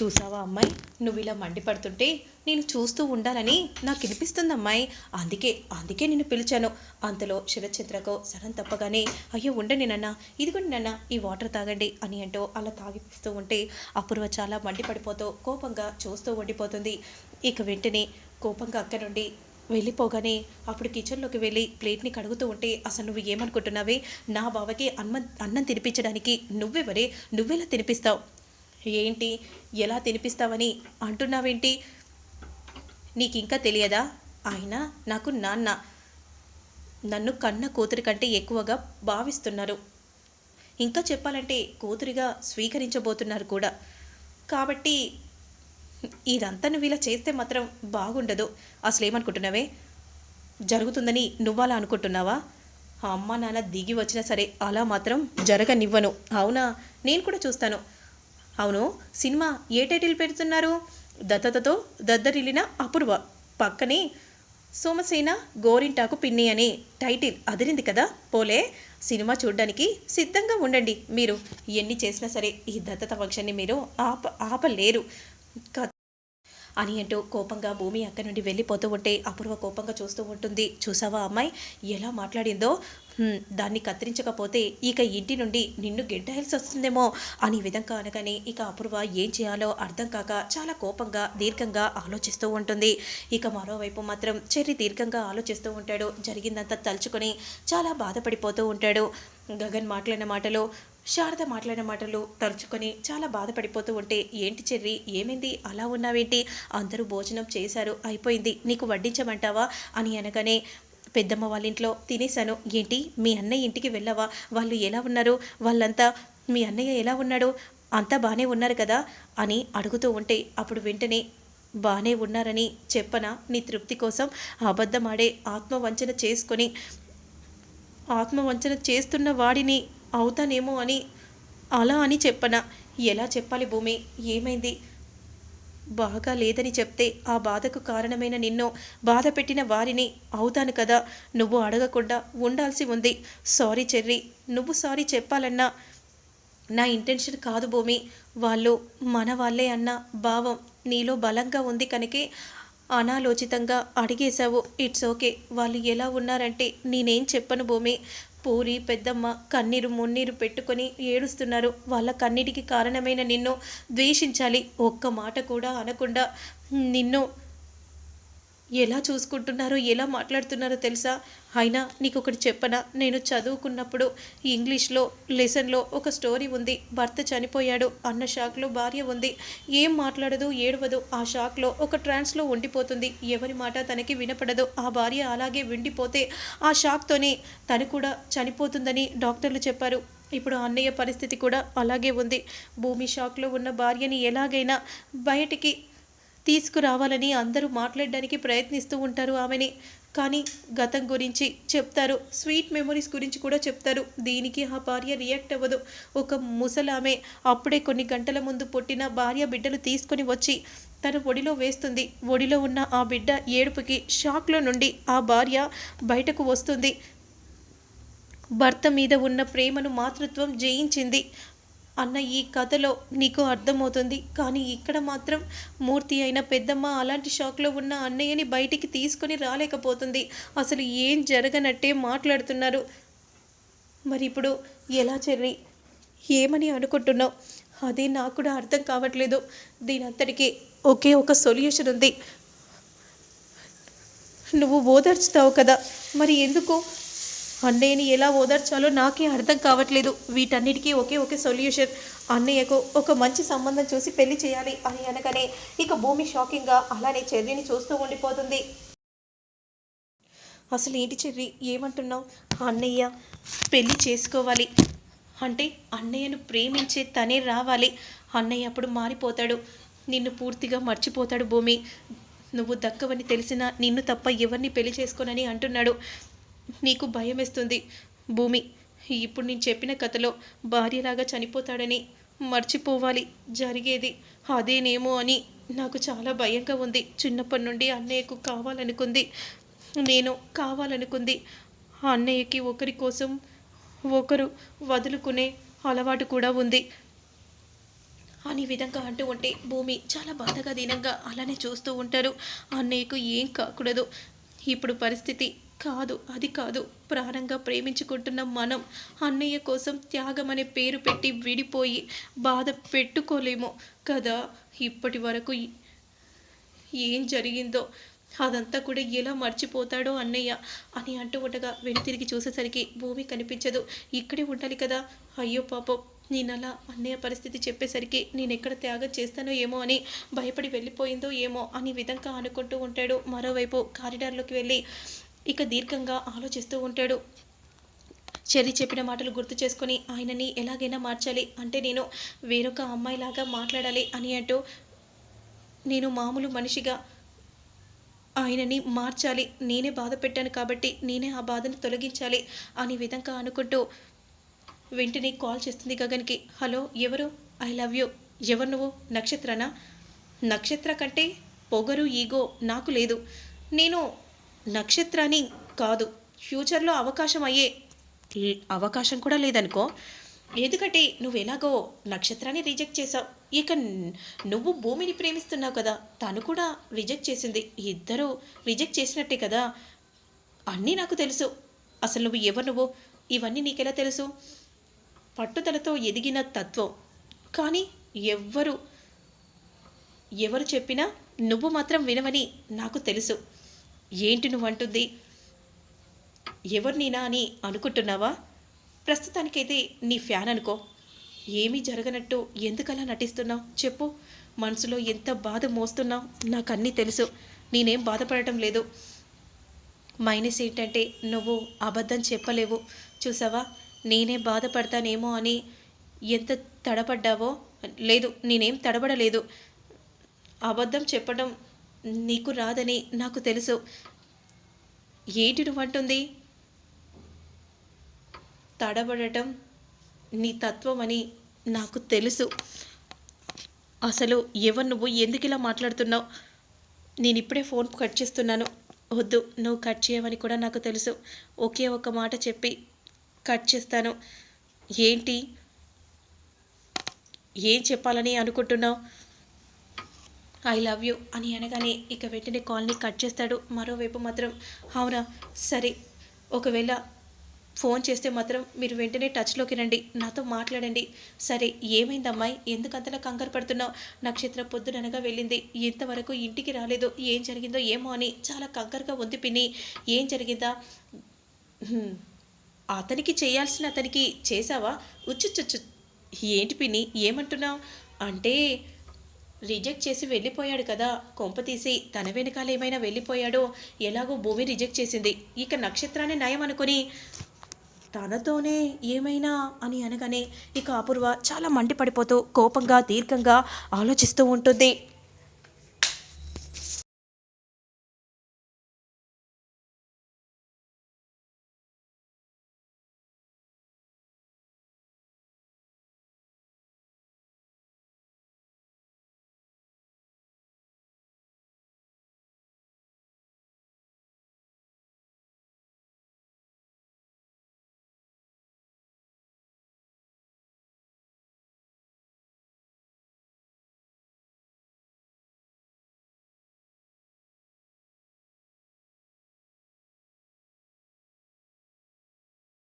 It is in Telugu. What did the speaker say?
చూసావా అమ్మాయి? నువ్వు ఇలా మండిపడుతుంటే నేను చూస్తూ ఉండాలని నాకు వినిపిస్తుంది అమ్మాయి. అందుకే అందుకే నేను పిలిచాను. అంతలో శివచంద్రకు సడన్ తప్పగానే అయ్యో ఉండండి నాన్న. ఇదిగోండి నాన్న. ఈ వాటర్ తాగండి అని అంటూ అలా తాగిపిస్తూ ఉంటే అపూర్వ చాలా మండిపడిపోతూ కోపంగా చూస్తూ ఉండిపోతుంది. ఇక వెంటనే కోపంగా అక్క నుండి వెళ్ళిపోగానే అప్పుడు కిచెన్లోకి వెళ్ళి ప్లేట్ని కడుగుతూ ఉంటే అసలు నువ్వు ఏమనుకుంటున్నావే? నా బావకి అన్నం అన్నం తినిపించడానికి నువ్వెవరే? నువ్వెలా తినిపిస్తావు? ఏంటి? ఎలా తినిపిస్తావని అంటున్నావేంటి? నీకు ఇంకా తెలియదా? ఆయన నాకు నాన్న నన్ను కన్న కూతురి కంటే ఎక్కువగా భావిస్తున్నారు. ఇంకా చెప్పాలంటే కూతురిగా స్వీకరించబోతున్నారు కూడా. కాబట్టి ఇదంతా నువ్వు ఇలా చేస్తే మాత్రం బాగుండదు. అసలు ఏమనుకుంటున్నావే జరుగుతుందని నువ్వలా అనుకుంటున్నావా? ఆ అమ్మ నాన్న దిగి వచ్చినా సరే అలా మాత్రం జరగనివ్వను. అవునా? నేను కూడా చూస్తాను. అవును సినిమా ఏ టైటిల్ పెడుతున్నారు? దత్తతతో దద్దరిల్లిన అపూర్వ పక్కనే సోమసేన గోరింటాకు పిన్ని అని టైటిల్ అదిరింది కదా? పోలే సినిమా చూడడానికి సిద్ధంగా ఉండండి మీరు. ఎన్ని చేసినా సరే ఈ దత్తత ఫంక్షన్ని మీరు ఆప ఆపలేరు. కథ అని అంటూ కోపంగా భూమి అక్కడి నుండి వెళ్ళిపోతూ ఉంటే అపూర్వ కోపంగా చూస్తూ ఉంటుంది. చూసావా అమ్మాయి? ఎలా మాట్లాడిందో? దాన్ని కత్తిరించకపోతే ఇక ఇంటి నుండి నిన్ను గెడ్డాయాల్సి వస్తుందేమో అని విధంగా అనగానే ఇక అపూర్వ ఏం చేయాలో అర్థం కాక చాలా కోపంగా దీర్ఘంగా ఆలోచిస్తూ ఉంటుంది. ఇక మరోవైపు మాత్రం చెర్రి దీర్ఘంగా ఆలోచిస్తూ ఉంటాడు. జరిగిందంతా తలుచుకొని చాలా బాధపడిపోతూ ఉంటాడు. గగన్ మాట్లాడిన మాటలు శారద మాట్లాడిన మాటలు తలుచుకొని చాలా బాధపడిపోతూ ఉంటే ఏంటి చెర్రి ఏమైంది? అలా ఉన్నావేంటి? అందరూ భోజనం చేశారు అయిపోయింది. నీకు వడ్డించమంటావా? అని అనగానే పెద్దమ్మ వాళ్ళ ఇంట్లో తినేశాను. ఏంటి? మీ అన్నయ్య ఇంటికి వెళ్ళావా? వాళ్ళు ఎలా ఉన్నారు? వాళ్ళంతా మీ అన్నయ్య ఎలా ఉన్నాడు? అంతా బాగానే ఉన్నారు కదా? అని అడుగుతూ ఉంటే అప్పుడు వెంటనే బాగానే ఉన్నారని చెప్పనా? నీ తృప్తి కోసం అబద్ధమాడే ఆత్మవంచన చేసుకొని ఆత్మవంచన చేస్తున్న వాడిని అవుతానేమో అని అలా అని చెప్పనా? ఎలా చెప్పాలి భూమి? ఏమైంది? బాగా లేదని చెప్తే ఆ బాధకు కారణమైన నిన్ను బాధ పెట్టిన వారిని అవుతాను కదా? నువ్వు అడగకుండా ఉండాల్సి ఉంది. సారీ చెర్రి నువ్వు సారీ చెప్పాలన్నా నా ఇంటెన్షన్ కాదు భూమి. వాళ్ళు మన వాళ్ళే అన్న భావం నీలో బలంగా ఉంది కనుకే అనాలోచితంగా అడిగేశావు. ఇట్స్ ఓకే వాళ్ళు ఎలా ఉన్నారంటే నేనేం చెప్పను భూమి. పూరి పెద్దమ్మ కన్నీరు మున్నీరు పెట్టుకొని ఏడుస్తున్నారు. వాళ్ళ కన్నీటికి కారణమైన నిన్ను ద్వేషించాలి. ఒక్క మాట కూడా అనకుండా నిన్ను ఎలా చూసుకుంటున్నారో ఎలా మాట్లాడుతున్నారో తెలుసా? అయినా నీకు ఒకటి చెప్పనా? నేను చదువుకున్నప్పుడు ఇంగ్లీష్లో లెసన్లో ఒక స్టోరీ ఉంది. భర్త చనిపోయాడు అన్న షాక్లో భార్య ఉంది. ఏం మాట్లాడదు ఏడవదు. ఆ షాక్లో ఒక ట్రాన్స్లో ఉండిపోతుంది. ఎవరి మాట తనకి వినపడదు. ఆ భార్య అలాగే విండిపోతే ఆ షాక్తోనే తను కూడా చనిపోతుందని డాక్టర్లు చెప్పారు. ఇప్పుడు అన్నయ్య పరిస్థితి కూడా అలాగే ఉంది. భూమి షాక్లో ఉన్న భార్యని ఎలాగైనా బయటికి తీసుకురావాలని అందరూ మాట్లాడడానికి ప్రయత్నిస్తూ ఉంటారు ఆమెని. కానీ గతం గురించి చెప్తారు. స్వీట్ మెమొరీస్ గురించి కూడా చెప్తారు. దీనికి ఆ భార్య రియాక్ట్ అవ్వదు. ఒక ముసలామె అప్పుడే కొన్ని గంటల ముందు పుట్టిన భార్య బిడ్డలు తీసుకొని వచ్చి తన ఒడిలో వేస్తుంది. ఒడిలో ఉన్న ఆ బిడ్డ ఏడుపుకి షాక్లో నుండి ఆ భార్య బయటకు వస్తుంది. భర్త మీద ఉన్న ప్రేమను మాతృత్వం జయించింది. అన్న ఈ కథలో నీకు అర్థమవుతుంది. కానీ ఇక్కడ మాత్రం మూర్తి అయిన పెద్దమ్మ అలాంటి షాక్లో ఉన్న అన్నయ్యని బయటికి తీసుకొని రాలేకపోతుంది. అసలు ఏం జరగనట్టే మాట్లాడుతున్నారు. మరి ఇప్పుడు ఎలా చెర్రి? ఏమని అనుకుంటున్నావు? అదే నాకు కూడా అర్థం కావట్లేదు. దీని అంతటికీ ఒకే ఒక సొల్యూషన్ ఉంది. నువ్వు ఓదార్చుతావు కదా. మరి ఎందుకు? అన్నయ్యని ఎలా ఓదార్చాలో నాకే అర్థం కావట్లేదు. వీటన్నిటికీ ఒకే ఒకే సొల్యూషన్. అన్నయ్యకు ఒక మంచి సంబంధం చూసి పెళ్ళి చేయాలి అని అనగానే ఇక భూమి షాకింగ్గా అలానే చెర్రీని చూస్తూ ఉండిపోతుంది. అసలు ఏంటి చెర్రి? ఏమంటున్నావు? అన్నయ్య పెళ్ళి చేసుకోవాలి. అంటే అన్నయ్యను ప్రేమించే తనే రావాలి. అన్నయ్య అప్పుడు మారిపోతాడు. నిన్ను పూర్తిగా మర్చిపోతాడు భూమి. నువ్వు దక్కవని తెలిసినా నిన్ను తప్ప ఎవరిని పెళ్ళి చేసుకోనని అంటున్నాడు. నీకు భయం వేస్తుంది భూమి ఇప్పుడు నేను చెప్పిన కథలో భార్యలాగా చనిపోతాడని మర్చిపోవాలి జరిగేది. అదేనేమో అని నాకు చాలా భయంగా ఉంది. చిన్నప్పటి నుండి అన్నయ్యకు కావాలనుకుంది. నేను కావాలనుకుంది. ఆ అన్నయ్యకి ఒకరి కోసం ఒకరు వదులుకునే అలవాటు కూడా ఉంది. అని విధంగా అంటూ ఉంటే భూమి చాలా బాధగా దీనంగా అలానే చూస్తూ ఉంటారు. అన్నయ్యకు ఏం కాకూడదు. ఇప్పుడు పరిస్థితి కాదు అది కాదు. ప్రాణంగా ప్రేమించుకుంటున్న మనం అన్నయ్య కోసం త్యాగం అనే పేరు పెట్టి విడిపోయి బాధ పెట్టుకోలేము కదా? ఇప్పటి వరకు ఏం జరిగిందో? అదంతా కూడా ఎలా మర్చిపోతాడో అన్నయ్య అని అంటూ ఉండగా వెను తిరిగి చూసేసరికి భూమి కనిపించదు. ఇక్కడే ఉండాలి కదా? అయ్యో పాపం. నేను అలా అన్నయ్య పరిస్థితి చెప్పేసరికి నేను ఎక్కడ త్యాగం చేస్తానో ఏమో అని భయపడి వెళ్ళిపోయిందో ఏమో అని విధంగా అనుకుంటూ ఉంటాడు. మరోవైపు కారిడార్లోకి వెళ్ళి ఇక దీర్ఘంగా ఆలోచిస్తూ ఉంటాడు. చెర్రీ చెప్పిన మాటలు గుర్తు చేసుకొని ఆయనని ఎలాగైనా మార్చాలి. అంటే నేను వేరొక అమ్మాయిలాగా మాట్లాడాలి అని అంటూ నేను మామూలు మనిషిగా ఆయనని మార్చాలి. నేనే బాధ పెట్టాను కాబట్టి నేనే ఆ బాధను తొలగించాలి అనే విధంగా అనుకుంటూ వెంటనే కాల్ చేస్తుంది గగన్కి. హలో ఎవరు? I love you. ఎవరు నువ్వు? నక్షత్రనా? నక్షత్ర కంటే పొగరు ఈగో నాకు లేదు. నేను నక్షత్రాన్ని కాదు ఫ్యూచర్లో అవకాశం అయ్యే అవకాశం కూడా లేదనుకో ఎందుకంటే నువ్వు ఎలాగో నక్షత్రాన్ని రిజెక్ట్ చేసావు ఇక నువ్వు భూమిని ప్రేమిస్తున్నావు కదా తను కూడా రిజెక్ట్ చేసింది. ఇద్దరు రిజెక్ట్ చేసినట్టే కదా అన్నీ నాకు తెలుసు. అసలు నువ్వు ఎవరు నువ్వు? ఇవన్నీ నీకెలా తెలుసు? పట్టుదలతో ఎదిగిన తత్వం. కానీ ఎవ్వరు ఎవరు చెప్పినా నువ్వు మాత్రం వినవని నాకు తెలుసు. ఏంటి నువ్వు అంటుంది ఎవరినీనా అని అనుకుంటున్నావా? ప్రస్తుతానికైతే నీ ఫ్యాన్ అనుకో. ఏమీ జరగనట్టు ఎందుకలా నటిస్తున్నావు? చెప్పు. మనసులో ఎంత బాధ మోస్తున్నావు నాకు అన్నీ తెలుసు. నేనేం బాధపడటం లేదు. మైనస్ ఏంటంటే నువ్వు అబద్ధం చెప్పలేవు. చూసావా? నేనే బాధపడతానేమో అని ఎంత తడబడ్డావో లేదు నేనేం తడబడలేదు. అబద్ధం చెప్పడం నీకు రాదని నాకు తెలుసు. ఏంటి నువ్వంటుంది తడబడటం నీ తత్వం అని నాకు తెలుసు. అసలు ఎవరు నువ్వు? ఎందుకు ఇలా మాట్లాడుతున్నావు? నేను ఇప్పుడే ఫోన్ కట్ చేస్తున్నాను. వద్దు నువ్వు కట్ చేయవని కూడా నాకు తెలుసు. ఒకే ఒక మాట చెప్పి కట్ చేస్తాను. ఏంటి? ఏం చెప్పాలని అనుకుంటున్నావు? ఐ లవ్ యూ అని అనగానే ఇక వెంటనే కాల్ని కట్ చేస్తాడు. మరోవైపు మాత్రం అవునా? సరే. ఒకవేళ ఫోన్ చేస్తే మాత్రం మీరు వెంటనే టచ్లోకి రండి. నాతో మాట్లాడండి. సరే ఏమైంది అమ్మాయి? ఎందుకు కంగారు పడుతున్నావు? నక్షత్ర పొద్దుననగా వెళ్ళింది. ఇంతవరకు ఇంటికి రాలేదు. ఏం జరిగిందో ఏమో అని చాలా కంగారుగా ఉంది పిన్ని. ఏం జరిగిందా? అతనికి చేయాల్సిన అతనికి చేసావా ఉచ్చుచ్చుచ్చు ఏంటి పిన్ని? ఏమంటున్నావు? అంటే రిజెక్ట్ చేసి వెళ్ళిపోయాడు కదా. కొంపతీసి తన వెనకాల ఏమైనా వెళ్ళిపోయాడో ఎలాగో భూమి రిజెక్ట్ చేసింది. ఇక నక్షత్రాన్ని నయం అనుకొని తనతోనే ఏమైనా అని అనగానే ఇక అపూర్వ చాలా మండిపడిపోతూ కోపంగా దీర్ఘంగా ఆలోచిస్తూ ఉంటుంది.